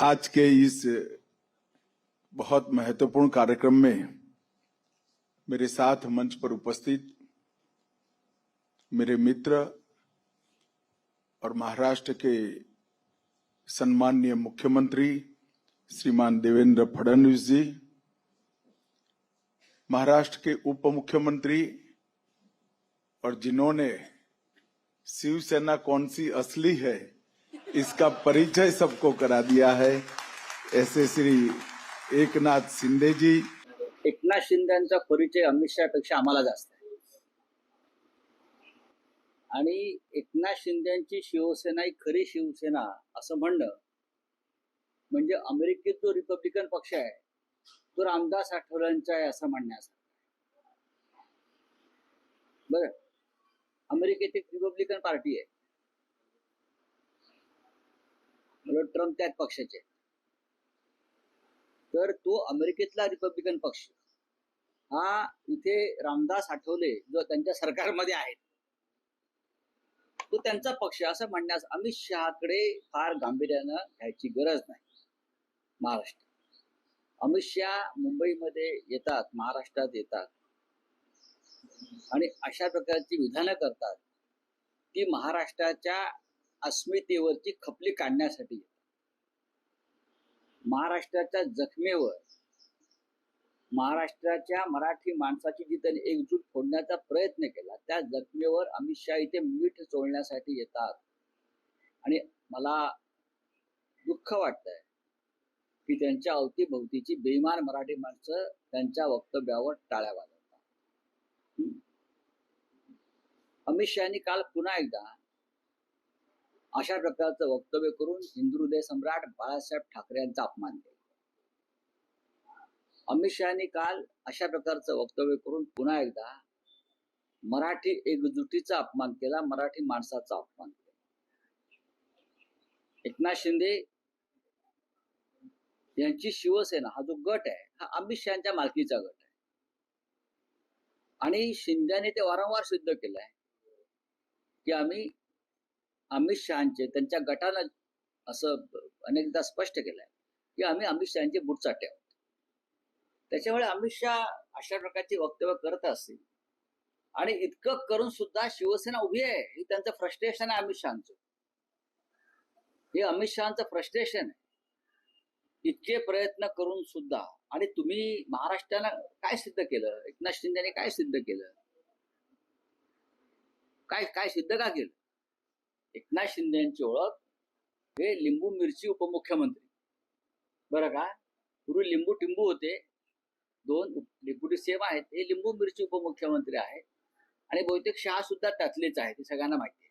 आज के इस बहुत महत्वपूर्ण कार्यक्रम में मेरे साथ मंच पर उपस्थित मेरे मित्र और महाराष्ट्र के सम्माननीय मुख्यमंत्री श्रीमान देवेंद्र फडणवीस जी, महाराष्ट्र के उप मुख्यमंत्री और जिन्होंने शिवसेना कौन सी असली है इसका परिचय सबको करा दिया है। ऐसे श्री एकनाथ शिंदे जी। एकनाथ शिंदेचा परिचय अमित शहापेक्षा आम्हाला जास्त आहे. आणि एकनाथ शिंदेची शिवसेना ही खरी शिवसेना असं म्हणणं म्हणजे अमेरिकेत जो रिपब्लिकन पक्ष आहे तो रामदास आठवलेंचा आहे असं म्हणण्यास बर? अमेरिकेत एक रिपब्लिकन पार्टी आहे. डोनाल्ड ट्रम्प त्याच पक्षाचे. तर तो अमेरिकेतला रिपब्लिकन पक्ष. हा इथे रामदास आठवले जो त्यांच्या सरकारमध्ये आहेत. तो त्यांचा पक्ष असं म्हणण्यास अमित शहाकडे फार गांभीर्यानं घ्यायची गरज नाही. महाराष्ट्र. अमित शहा मुंबईमध्ये येतात महाराष्ट्रात येतात. आणि अशा प्रकारची विधानं करतात ती महाराष्ट्राच्या अस्मितेवरची खपली काढण्यासाठी. येतात. महाराष्ट्राच्या जखमेवर महाराष्ट्राच्या मराठी माणसाची जी त्यांनी एकजूट फोडण्याचा प्रयत्न केला त्या जखमेवर अमित शहा इथे मीठ चोळण्यासाठी येतात. आणि मला दुःख वाटतंय की त्यांच्या अवतीभोवतीची बेमान मराठी माणसं त्यांच्या वक्तव्यावर टाळ्या वाजवतात. अमित शहानी काल पुन्हा एकदा अशा प्रकारचं वक्तव्य करून हिंदू हृदय सम्राट बाळासाहेब ठाकरे यांचा अपमान केला. अमित शहानी काल अशा प्रकारचं वक्तव्य करून पुन्हा एकदा मराठी एकजुटीचा अपमान केला मराठी माणसाचा अपमान केला. एकनाथ शिंदे यांची शिवसेना हा जो गट आहे हा अमित शहाच्या मालकीचा गट आहे. आणि शिंद्याने ते वारंवार सिद्ध केलंय की आम्ही अमित शहाचे त्यांच्या गटानं असं अनेकदा स्पष्ट केलंय की आम्ही अमित शहाचे बुटचाटे आहोत. त्याच्यामुळे अमित शहा अशा प्रकारची वक्तव्य करत असतील. आणि इतकं करून सुद्धा शिवसेना उभी आहे हे त्यांचं फ्रस्ट्रेशन आहे अमित शहाचं. हे अमित शहाचं फ्रस्ट्रेशन आहे. इतके प्रयत्न करून सुद्धा आणि तुम्ही महाराष्ट्रानं काय सिद्ध केलं? एकनाथ शिंदेने काय सिद्ध केलं? काय काय सिद्ध का केलं? एकनाथ शिंदे यांची ओळख हे लिंबू मिरची उपमुख्यमंत्री. बरं का? पूर्वी लिंबू टिंबू होते. दोन डेप्युटी सेम आहेत. हे लिंबू मिरची उपमुख्यमंत्री आहेत. आणि बहुतेक शहा सुद्धा त्यातलेच आहे ते सगळ्यांना माहिती आहे.